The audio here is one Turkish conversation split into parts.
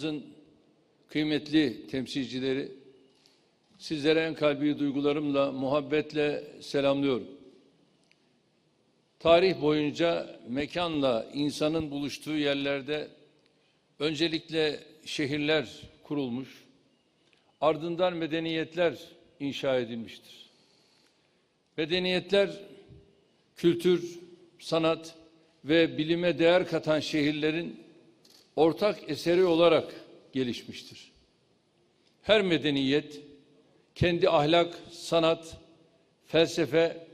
Bizim kıymetli temsilcileri, sizlere en kalbi duygularımla, muhabbetle selamlıyorum. Tarih boyunca mekanla insanın buluştuğu yerlerde öncelikle şehirler kurulmuş, ardından medeniyetler inşa edilmiştir. Medeniyetler kültür, sanat ve bilime değer katan şehirlerin ortak eseri olarak gelişmiştir. Her medeniyet kendi ahlak, sanat, felsefe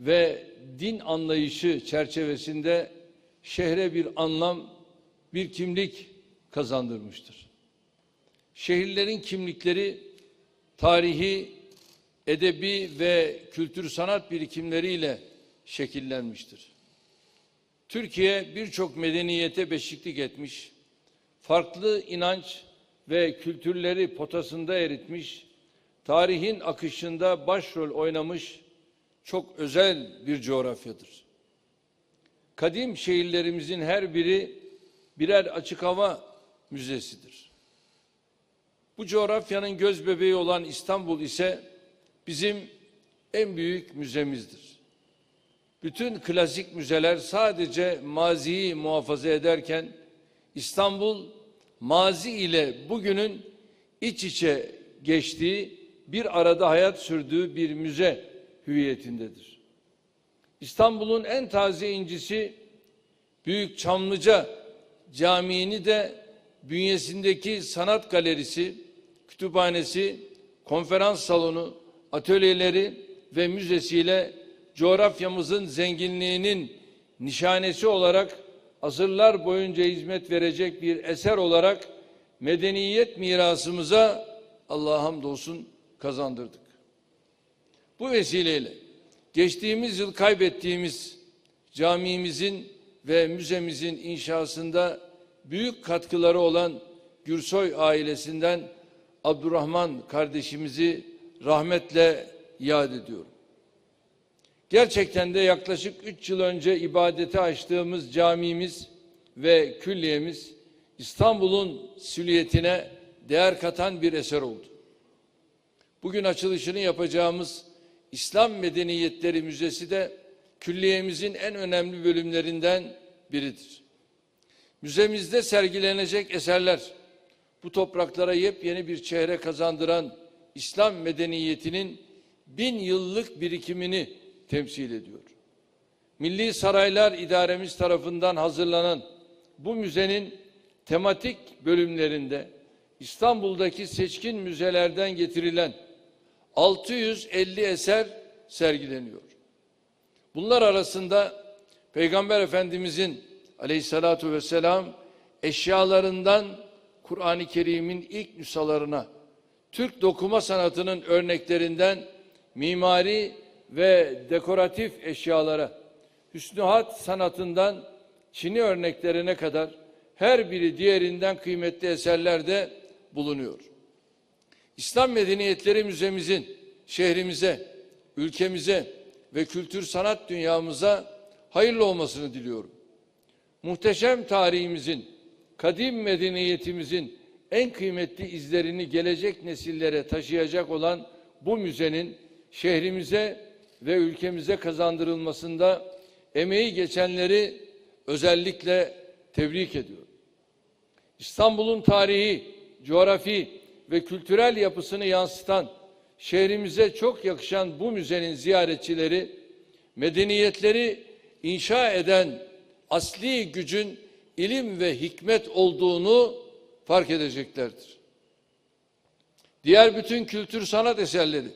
ve din anlayışı çerçevesinde şehre bir anlam, bir kimlik kazandırmıştır. Şehirlerin kimlikleri tarihi, edebi ve kültür sanat birikimleriyle şekillenmiştir. Türkiye birçok medeniyete beşiklik etmiş, farklı inanç ve kültürleri potasında eritmiş, tarihin akışında başrol oynamış çok özel bir coğrafyadır. Kadim şehirlerimizin her biri birer açık hava müzesidir. Bu coğrafyanın göz bebeği olan İstanbul ise bizim en büyük müzemizdir. Bütün klasik müzeler sadece maziyi muhafaza ederken İstanbul mazi ile bugünün iç içe geçtiği bir arada hayat sürdüğü bir müze hüviyetindedir. İstanbul'un en taze incisi Büyük Çamlıca Camii'ni de bünyesindeki sanat galerisi, kütüphanesi, konferans salonu, atölyeleri ve müzesiyle coğrafyamızın zenginliğinin nişanesi olarak asırlar boyunca hizmet verecek bir eser olarak medeniyet mirasımıza Allah'a hamdolsun kazandırdık. Bu vesileyle geçtiğimiz yıl kaybettiğimiz camimizin ve müzemizin inşasında büyük katkıları olan Gürsoy ailesinden Abdurrahman kardeşimizi rahmetle yad ediyorum. Gerçekten de yaklaşık üç yıl önce ibadete açtığımız camimiz ve külliyemiz İstanbul'un süliyetine değer katan bir eser oldu. Bugün açılışını yapacağımız İslam Medeniyetleri Müzesi de külliyemizin en önemli bölümlerinden biridir. Müzemizde sergilenecek eserler bu topraklara yepyeni bir çehre kazandıran İslam medeniyetinin bin yıllık birikimini temsil ediyor. Milli Saraylar İdaremiz tarafından hazırlanan bu müzenin tematik bölümlerinde İstanbul'daki seçkin müzelerden getirilen 650 eser sergileniyor. Bunlar arasında Peygamber Efendimizin aleyhissalatu vesselam eşyalarından Kur'an-ı Kerim'in ilk nüshalarına, Türk dokuma sanatının örneklerinden mimari ve dekoratif eşyalara, hüsnühat sanatından Çin'i örneklerine kadar her biri diğerinden kıymetli eserlerde bulunuyor. İslam Medeniyetleri Müzemizin şehrimize, ülkemize ve kültür sanat dünyamıza hayırlı olmasını diliyorum. Muhteşem tarihimizin, kadim medeniyetimizin en kıymetli izlerini gelecek nesillere taşıyacak olan bu müzenin şehrimize ve ülkemize kazandırılmasında emeği geçenleri özellikle tebrik ediyorum. İstanbul'un tarihi, coğrafi ve kültürel yapısını yansıtan şehrimize çok yakışan bu müzenin ziyaretçileri medeniyetleri inşa eden asli gücün ilim ve hikmet olduğunu fark edeceklerdir. Diğer bütün kültür sanat eserleri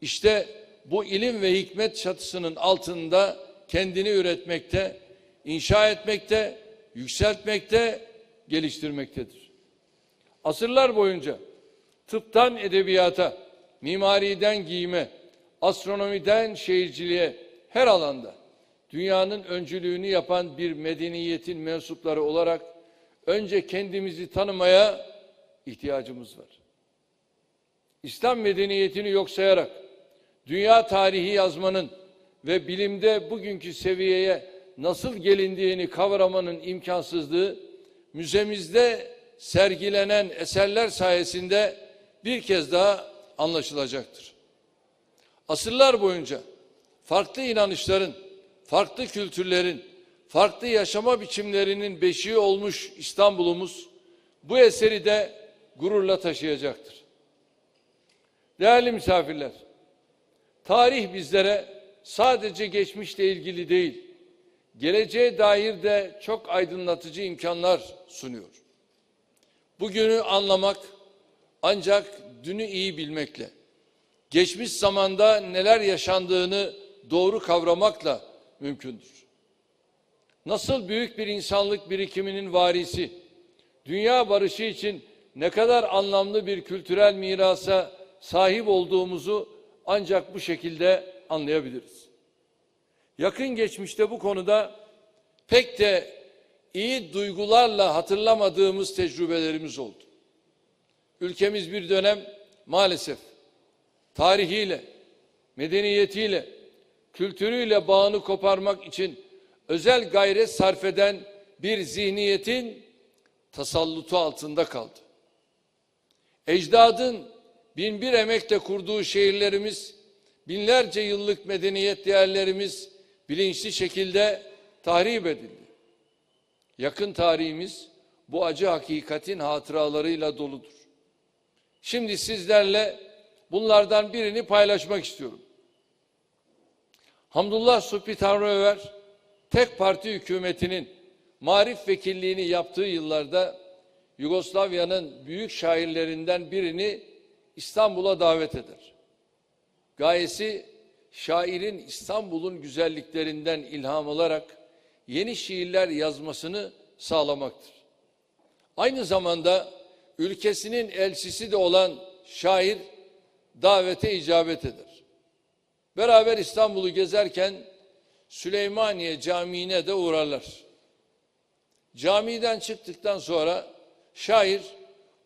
işte bu ilim ve hikmet çatısının altında kendini üretmekte, inşa etmekte, yükseltmekte, geliştirmektedir. Asırlar boyunca tıptan edebiyata, mimariden giyime, astronomiden şehirciliğe her alanda dünyanın öncülüğünü yapan bir medeniyetin mensupları olarak önce kendimizi tanımaya ihtiyacımız var. İslam medeniyetini yok sayarak dünya tarihi yazmanın ve bilimde bugünkü seviyeye nasıl gelindiğini kavramanın imkansızlığı müzemizde sergilenen eserler sayesinde bir kez daha anlaşılacaktır. Asırlar boyunca farklı inanışların, farklı kültürlerin, farklı yaşama biçimlerinin beşiği olmuş İstanbul'umuz bu eseri de gururla taşıyacaktır. Değerli misafirler, tarih bizlere sadece geçmişle ilgili değil, geleceğe dair de çok aydınlatıcı imkanlar sunuyor. Bugünü anlamak ancak dünü iyi bilmekle, geçmiş zamanda neler yaşandığını doğru kavramakla mümkündür. Nasıl büyük bir insanlık birikiminin varisi, dünya barışı için ne kadar anlamlı bir kültürel mirasa sahip olduğumuzu ancak bu şekilde anlayabiliriz. Yakın geçmişte bu konuda pek de iyi duygularla hatırlamadığımız tecrübelerimiz oldu. Ülkemiz bir dönem maalesef tarihiyle, medeniyetiyle, kültürüyle bağını koparmak için özel gayret sarf eden bir zihniyetin tasallutu altında kaldı. Ecdadın binbir emekle kurduğu şehirlerimiz, binlerce yıllık medeniyet değerlerimiz bilinçli şekilde tahrip edildi. Yakın tarihimiz bu acı hakikatin hatıralarıyla doludur. Şimdi sizlerle bunlardan birini paylaşmak istiyorum. Hamdullah Subhi Tanrıöver tek parti hükümetinin marif vekilliğini yaptığı yıllarda Yugoslavya'nın büyük şairlerinden birini İstanbul'a davet eder. Gayesi şairin İstanbul'un güzelliklerinden ilham alarak yeni şiirler yazmasını sağlamaktır. Aynı zamanda ülkesinin elçisi de olan şair davete icabet eder. Beraber İstanbul'u gezerken Süleymaniye Camii'ne de uğrarlar. Camiden çıktıktan sonra şair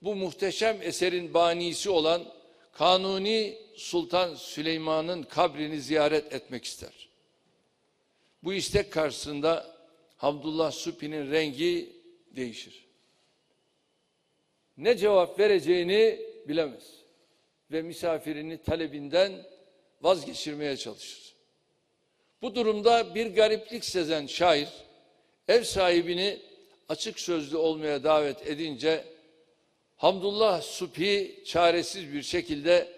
bu muhteşem eserin banisi olan Kanuni Sultan Süleyman'ın kabrini ziyaret etmek ister. Bu istek karşısında Hamdullah Supi'nin rengi değişir. Ne cevap vereceğini bilemez ve misafirini talebinden vazgeçirmeye çalışır. Bu durumda bir gariplik sezen şair ev sahibini açık sözlü olmaya davet edince Hamdullah Subhi çaresiz bir şekilde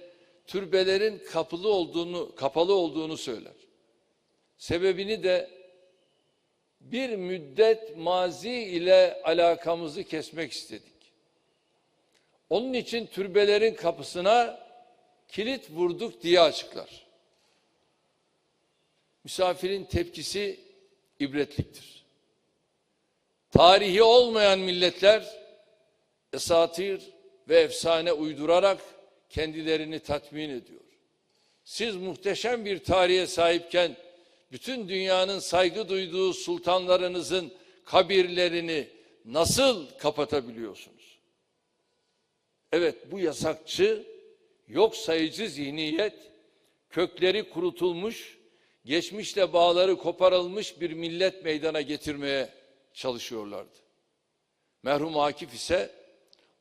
türbelerin kapılı olduğunu kapalı olduğunu söyler. Sebebini de bir müddet mazi ile alakamızı kesmek istedik. Onun için türbelerin kapısına kilit vurduk diye açıklar. Misafirin tepkisi ibretliktir. Tarihi olmayan milletler esatir ve efsane uydurarak kendilerini tatmin ediyor. Siz muhteşem bir tarihe sahipken bütün dünyanın saygı duyduğu sultanlarınızın kabirlerini nasıl kapatabiliyorsunuz? Evet bu yasakçı, yok sayıcı zihniyet, kökleri kurutulmuş, geçmişle bağları koparılmış bir millet meydana getirmeye çalışıyorlardı. Merhum Akif ise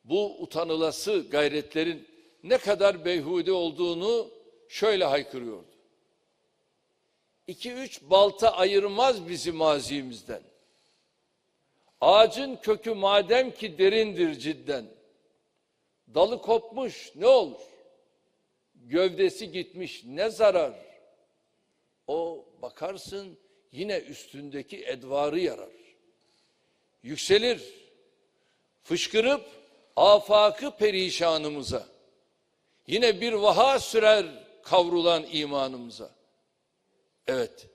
bu utanılası gayretlerin ne kadar beyhude olduğunu şöyle haykırıyordu. İki üç balta ayırmaz bizi mazimizden. Ağacın kökü madem ki derindir cidden. Dalı kopmuş ne olur? Gövdesi gitmiş ne zarar? O bakarsın yine üstündeki edvarı yarar. Yükselir, fışkırıp afakı perişanımıza, yine bir vaha sürer kavrulan imanımıza. Evet,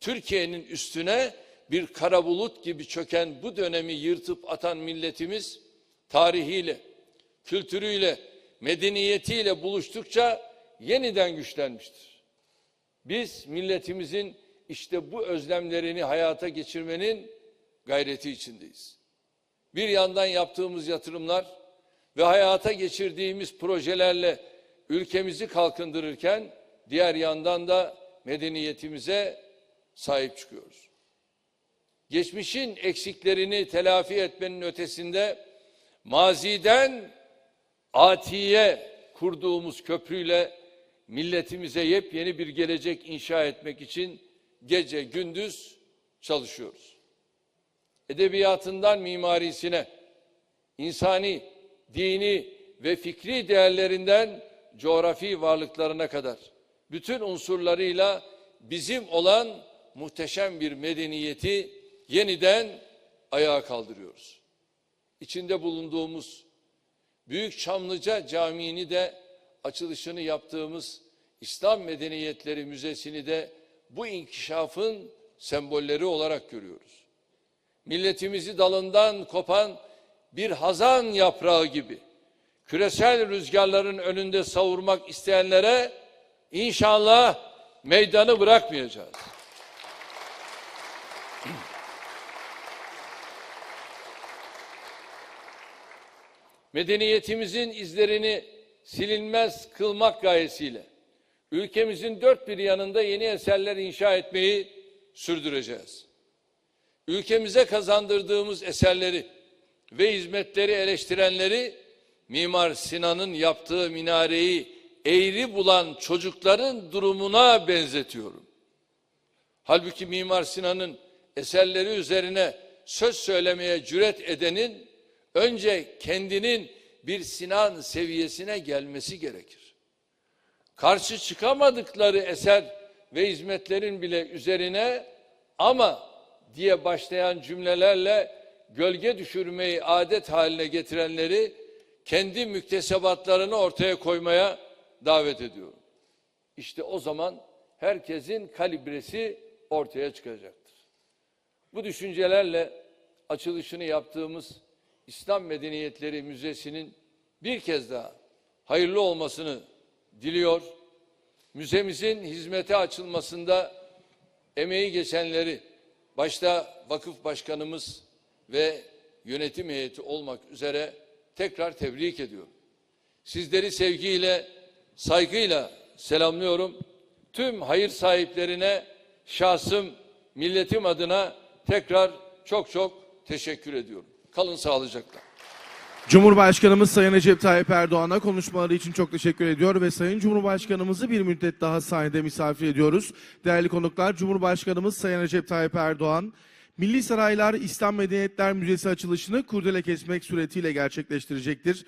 Türkiye'nin üstüne bir kara bulut gibi çöken bu dönemi yırtıp atan milletimiz tarihiyle, kültürüyle, medeniyetiyle buluştukça yeniden güçlenmiştir. Biz milletimizin işte bu özlemlerini hayata geçirmenin gayreti içindeyiz. Bir yandan yaptığımız yatırımlar ve hayata geçirdiğimiz projelerle ülkemizi kalkındırırken diğer yandan da medeniyetimize sahip çıkıyoruz. Geçmişin eksiklerini telafi etmenin ötesinde maziden atiye kurduğumuz köprüyle milletimize yepyeni bir gelecek inşa etmek için gece gündüz çalışıyoruz. Edebiyatından mimarisine, insani, dini ve fikri değerlerinden coğrafi varlıklarına kadar bütün unsurlarıyla bizim olan muhteşem bir medeniyeti yeniden ayağa kaldırıyoruz. İçinde bulunduğumuz Büyük Çamlıca Camii'ni de açılışını yaptığımız İslam Medeniyetleri Müzesi'ni de bu inkişafın sembolleri olarak görüyoruz. Milletimizi dalından kopan bir hazan yaprağı gibi küresel rüzgarların önünde savurmak isteyenlere inşallah meydanı bırakmayacağız. medeniyetimizin izlerini silinmez kılmak gayesiyle ülkemizin dört bir yanında yeni eserler inşa etmeyi sürdüreceğiz. Ülkemize kazandırdığımız eserleri ve hizmetleri eleştirenleri Mimar Sinan'ın yaptığı minareyi eğri bulan çocukların durumuna benzetiyorum. Halbuki Mimar Sinan'ın eserleri üzerine söz söylemeye cüret edenin önce kendinin bir Sinan seviyesine gelmesi gerekir. Karşı çıkamadıkları eser ve hizmetlerin bile üzerine ama diye başlayan cümlelerle gölge düşürmeyi adet haline getirenleri kendi müktesebatlarını ortaya koymaya davet ediyorum. İşte o zaman herkesin kalibresi ortaya çıkacaktır. Bu düşüncelerle açılışını yaptığımız İslam Medeniyetleri Müzesi'nin bir kez daha hayırlı olmasını diliyor. Müzemizin hizmete açılmasında emeği geçenleri başta vakıf başkanımız ve yönetim heyeti olmak üzere tekrar tebrik ediyorum. Sizleri sevgiyle, saygıyla selamlıyorum. Tüm hayır sahiplerine şahsım, milletim adına tekrar çok çok teşekkür ediyorum. Kalın sağlıcakla. Cumhurbaşkanımız Sayın Recep Tayyip Erdoğan'a konuşmaları için çok teşekkür ediyor ve Sayın Cumhurbaşkanımızı bir müddet daha sahnede misafir ediyoruz. Değerli konuklar, Cumhurbaşkanımız Sayın Recep Tayyip Erdoğan, Milli Saraylar İslam Medeniyetler Müzesi açılışını kurdele kesmek suretiyle gerçekleştirecektir.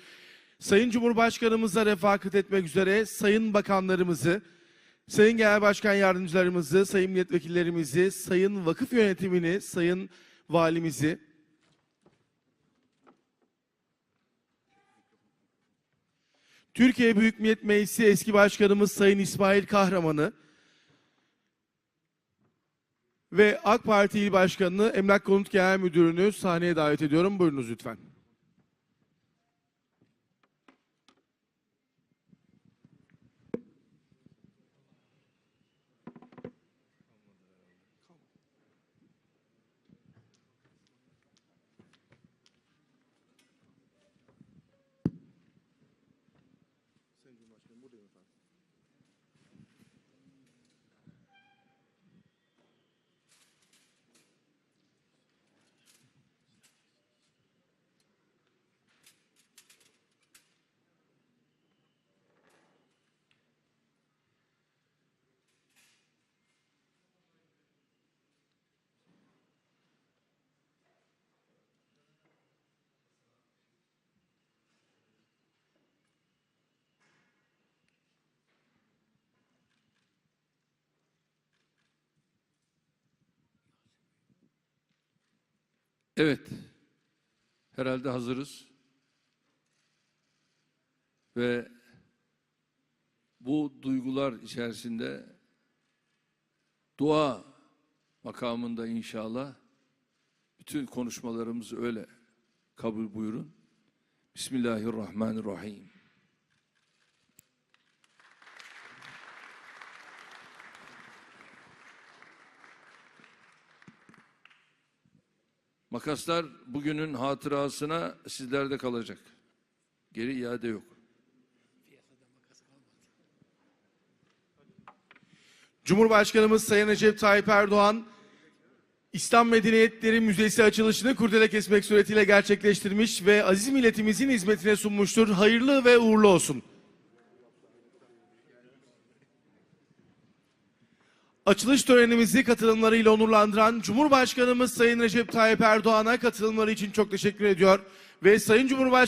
Sayın Cumhurbaşkanımıza refakat etmek üzere Sayın Bakanlarımızı, Sayın Genel Başkan Yardımcılarımızı, Sayın Milletvekillerimizi, Sayın Vakıf Yönetimini, Sayın Valimizi, Türkiye Büyük Millet Meclisi eski başkanımız Sayın İsmail Kahraman'ı ve AK Parti İl Başkanı Emlak Konut Genel Müdürünü sahneye davet ediyorum. Buyurunuz lütfen. Evet. Herhalde hazırız. Ve bu duygular içerisinde dua makamında inşallah bütün konuşmalarımızı öyle kabul buyurun. Bismillahirrahmanirrahim. Makaslar bugünün hatırasına sizlerde kalacak. Geri iade yok. Cumhurbaşkanımız Sayın Recep Tayyip Erdoğan İslam Medeniyetleri Müzesi açılışını kurdele kesmek suretiyle gerçekleştirmiş ve aziz milletimizin hizmetine sunmuştur. Hayırlı ve uğurlu olsun. Açılış törenimizi katılımlarıyla onurlandıran Cumhurbaşkanımız Sayın Recep Tayyip Erdoğan'a katılımları için çok teşekkür ediyor. Ve Sayın Cumhurbaşkanı